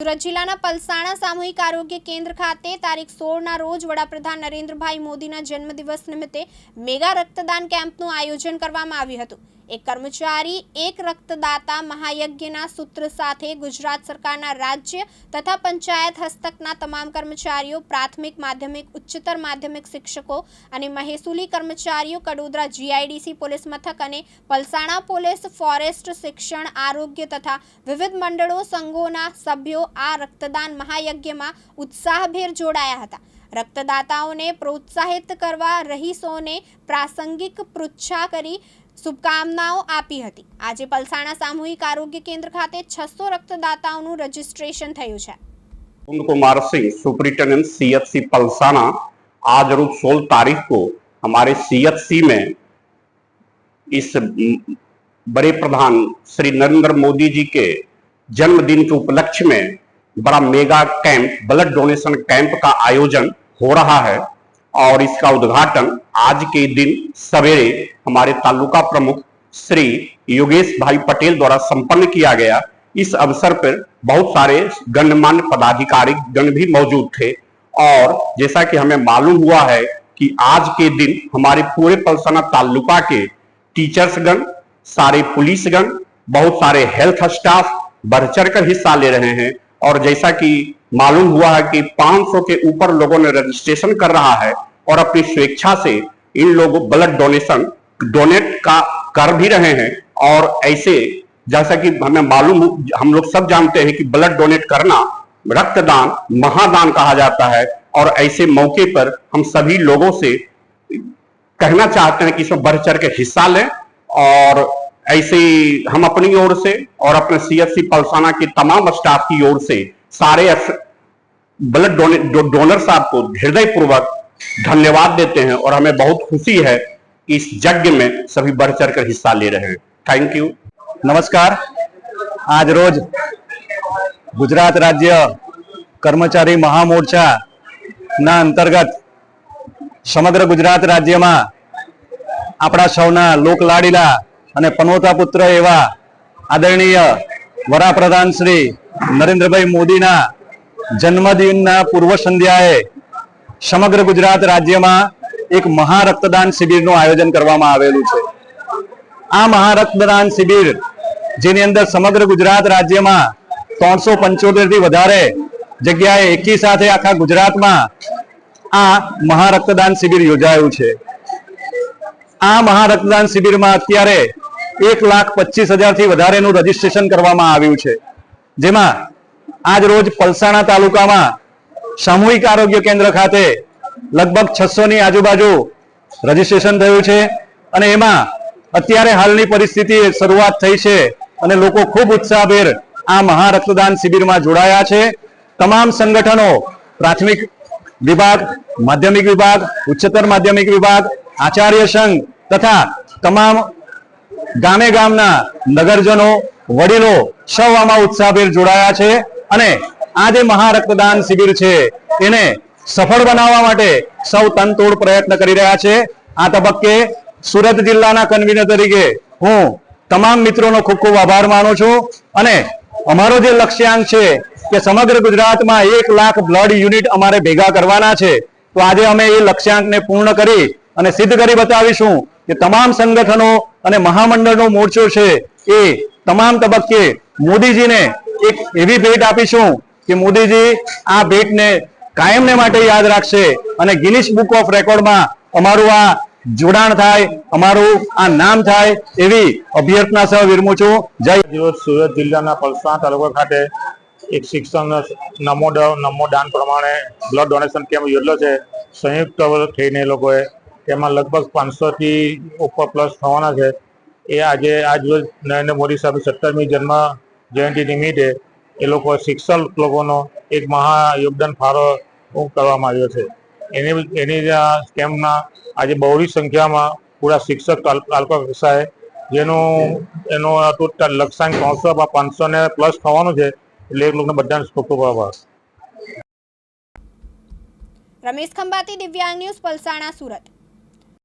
સુરત જિલ્લાના પલસાણા સામૂહિક આરોગ્ય કેન્દ્ર ખાતે તારીખ સોળના રોજ વડાપ્રધાન નરેન્દ્રભાઈ મોદીના જન્મદિવસ નિમિત્તે મેગા રક્તદાન કેમ્પનું આયોજન કરવામાં આવ્યું હતું. એક કર્મચારી, એક રક્તદાતા, મહાયજ્ઞના સૂત્ર સાથે ગુજરાત સરકારના રાજ્ય તથા પંચાયત હસ્તકના તમામ કર્મચારીઓ, પ્રાથમિક માધ્યમિક, ઉચ્ચતર માધ્યમિક શિક્ષકો અને મહેસૂલી કર્મચારીઓ, કડોદરા જીઆઈડીસી પોલીસ મથક અને પલસાણા પોલીસ ફોરેસ્ટ શિક્ષણ, આરોગ્ય તથા વિવિધ મંડળો, સંઘોના સભ્યો આ રક્તદાન મહાયજ્ઞમાં ઉત્સાહભેર જોડાયા હતા રક્તદાતાઓને પ્રોત્સાહિત કરવા રહીશોને પ્રાસંગિક પૃચ્છા કરી શુભકામનાઓ આપી હતી આજે પલસાણા સામૂહિક આરોગ્ય કેન્દ્ર ખાતે છસો રક્તદાતાઓનું રજીસ્ટ્રેશન થયું છે कुंद कुमार सिंह सुपरिटेंडेंट सीएचसी पलसाना आज रोज सोलह तारीख को हमारे सीएचसी में इस म, बड़े प्रधान श्री नरेंद्र मोदी जी के जन्मदिन के उपलक्ष्य में बड़ा mega camp, blood donation camp का आयोजन हो रहा है और इसका उद्घाटन आज के दिन सवेरे हमारे तालुका प्रमुख श्री योगेश भाई पटेल द्वारा संपन्न किया गया। इस अवसर पर बहुत सारे गणमान्य पदाधिकारी, गण भी मौजूद थे और जैसा कि हमें मालूम हुआ है कि आज के दिन हमारे पूरे पलसना तालुका के टीचर्स गण सारे पुलिसगण, बहुत सारे हेल्थ स्टाफ बढ़ चढ़ कर हिस्सा ले रहे हैं। और जैसा कि मालूम हुआ है कि 500 के ऊपर लोगों ने रजिस्ट्रेशन कर रहा है और अपनी स्वेच्छा से इन लोगों ब्लड डोनेशन, डोनेट का कर भी रहे हैं। और ऐसे जैसा कि हमें मालूम हम लोग सब जानते हैं कि ब्लड डोनेट करना रक्तदान, महादान कहा जाता है। और ऐसे मौके पर हम सभी लोगों से कहना चाहते हैं कि इसमें बढ़ चढ़ के हिस्सा लें। और ऐसे ही हम अपनी ओर से और अपने सीएससी पलसाना के तमाम स्टाफ की ओर से सारे अस- ब्लड डोने डो, डोनर साहब को हृदय पूर्वक धन्यवाद देते हैं और हमें बहुत खुशी है कि इस यज्ञ में सभी बढ़ चढ़ कर हिस्सा ले रहे हैं थैंक यू નમસ્કાર આજ રોજ ગુજરાત રાજ્ય કર્મચારી મહામોરચા ના અંતર્ગત સમગ્ર ગુજરાત રાજ્યમાં આપણા સૌના લોકલાડીલા અને પનોતા પુત્ર એવા આદરણીય વડાપ્રધાન શ્રી નરેન્દ્રભાઈ મોદીના જન્મદિનના પૂર્વ સંધ્યાએ સમગ્ર ગુજરાત રાજ્યમાં એક મહા રક્તદાન શિબિરનું આયોજન કરવામાં આવેલું છે. આ મહારક્તદાન શિબિર, જેની અંદર સમગ્ર ગુજરાત રાજ્યમાં ત્રણસો પંચોતેરથી વધારે જગ્યાએ એકી સાથે આખા ગુજરાતમાં આ મહારક્તદાન શિબિર યોજાયું છે. આ મહારક્તદાન શિબિરમાં અત્યારે એક લાખ પચીસ હજારથી વધારેનું રજીસ્ટ્રેશન કરવામાં આવ્યું છે. જેમાં આજ રોજ પલસાણા તાલુકામાં સામૂહિક આરોગ્ય કેન્દ્ર ખાતે લગભગ છસો ની આજુબાજુ રજીસ્ટ્રેશન થયું છે અને એમાં અત્યારે હાલની પરિસ્થિતિ શરૂઆત થઈ છે અને લોકો ખૂબ ઉત્સાહભેર આ મહારક્તદાન શિબિરમાં જોડાયા છે. તમામ સંગઠનો, પ્રાથમિક વિભાગ, માધ્યમિક વિભાગ, ઉચ્ચતર માધ્યમિક વિભાગ આચાર્ય સંઘ તથા તમામ ગામે ગામના નગરજનો, વડીલો સૌ આમાં ઉત્સાહભેર જોડાયા છે અને આ જે મહા રક્તદાન શિબિર છે એને સફળ બનાવવા માટે સૌ તનતોડ પ્રયત્ન કરી રહ્યા છે. આ તબક્કે સુરત જિલ્લાના કન્વીનર તરીકે હું તમામ મિત્રોનો ખૂબ ખૂબ આભાર માનું છું અને અમારો જે લક્ષ્યાંક છે કે સમગ્ર ગુજરાતમાં એક લાખ બ્લડ યુનિટ અમારે ભેગા કરવાના છે, તો આજે અમે એ લક્ષ્યાંકને પૂર્ણ કરી અને સિદ્ધ કરી બતાવીશું કે તમામ સંગઠનો અને મહામંડળનો મોરચો છે એ તમામ તબક્કે મોદીજીને એક એવી ભેટ આપીશું કે મોદીજી આ ભેટને કાયમને માટે યાદ રાખશે અને ગિનિસ બુક ઓફ રેકોર્ડમાં અમારું આ જોડાણ થાય, અમારું આ નામ થાય એવી અભ્યર્થના સહ વિરમું છું. જય દિવસ સુરત જિલ્લાના પલસા તાલુકા ખાતે એક શિક્ષણ નમો નમો દાન પ્રમાણે બ્લડ ડોનેશન કેમ્પ યોજેલો છે. સંયુક્ત થઈને લોકોએ તેમાં લગભગ પાંચસોથી ઉપર પ્લસ થવાના છે. એ આજે, આજ રોજ નરેન્દ્ર મોદી સાહેબ સત્તરમી જન્મ જયંતિ નિમિત્તે એ લોકો શિક્ષક લોકોનો એક મહા યોગદાન ફાળો કરવામાં આવ્યો છે. એની એની સ્કેમના આજે બહોળી સંખ્યામાં પૂરા શિક્ષક તાલ- તાલુકા કક્ષાએ જેનું, એનું ટોટલ લક્ષ્યાંક ત્રણસો પાંચસો ને પ્લસ થવાનું છે. એટલે એ લોકોને બધાને ખૂબ ખૂબ આભાર. રમેશ ખંભાતી, દિવ્યાંગ ન્યૂઝ, પલસાણા, સુરત.